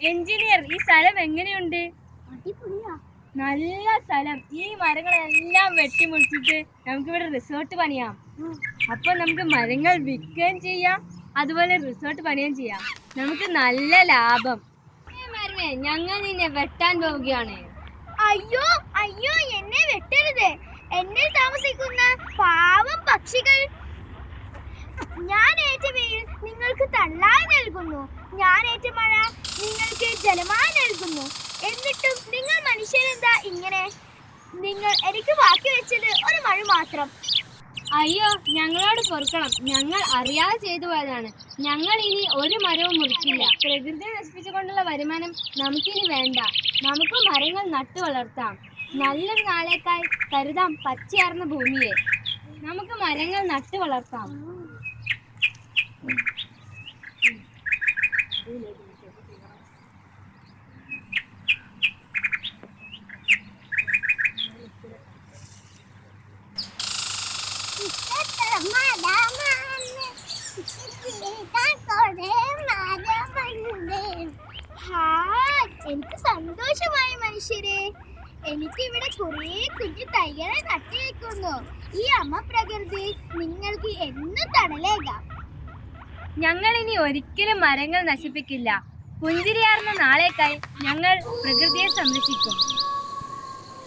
Engineer ഈ സ്ഥലം എങ്ങനെയുണ്ട്? നല്ല സ്ഥലം. ഈ മരങ്ങളെല്ലാം വെട്ടിമുറിച്ചിട്ട് നമുക്കിവിടെ റിസോർട്ട് പണിയാം. അപ്പൊ നമുക്ക് മരങ്ങൾ വിൽക്കുകയും ചെയ്യാം. അതുപോലെ റിസോർട്ട് പണിയുകയും ചെയ്യാം. നമുക്ക് നല്ല ലാഭം. മരമേ ഞങ്ങൾ നിന്നെ വെട്ടാൻ പോവുകയാണ്. അയ്യോ അയ്യോ എന്നെ വെട്ടരുത്. എന്നെ താമസിക്കുന്ന പാവം പക്ഷികൾ ഏറ്റ വെയിൽ നിങ്ങൾക്ക് തള്ളായി നൽകുന്നു. ഞാൻ ഏറ്റ മഴ നിങ്ങൾക്ക് ജലമായി നൽകുന്നു. എന്നിട്ടും നിങ്ങൾ മനുഷ്യരെന്താ ഇങ്ങനെ? നിങ്ങൾ എനിക്ക് ബാക്കി വെച്ചത് ഒരു മഴ മാത്രം. അയ്യോ ഞങ്ങളോട് പൊറുക്കണം. ഞങ്ങൾ അറിയാതെ ചെയ്തു പോയതാണ്. ഞങ്ങൾ ഇനി ഒരു മരവും മുറിക്കില്ല. പ്രകൃതിയെ നശിപ്പിച്ചുകൊണ്ടുള്ള വരുമാനം നമുക്കിനി വേണ്ട. നമുക്ക് മരങ്ങൾ നട്ടു വളർത്താം. നല്ലൊരു നാളേക്കായി കരുതാം പച്ചയാർന്ന ഭൂമിയെ. നമുക്ക് മരങ്ങൾ നട്ടു വളർത്താം. എനിക്ക് സന്തോഷമായി മനുഷ്യരെ. എനിക്ക് ഇവിടെ കുറേ കുഞ്ഞു തൈകളെ നട്ടിരിക്കുന്നു ഈ അമ്മ പ്രകൃതി നിങ്ങൾക്ക് എന്നും തണലേകാം. ഞങ്ങൾ ഇനി ഒരിക്കലും മരങ്ങൾ നശിപ്പിക്കില്ല. പുഞ്ചിരിയാർന്ന നാളേക്കായി ഞങ്ങൾ പ്രകൃതിയെ സംരക്ഷിക്കും.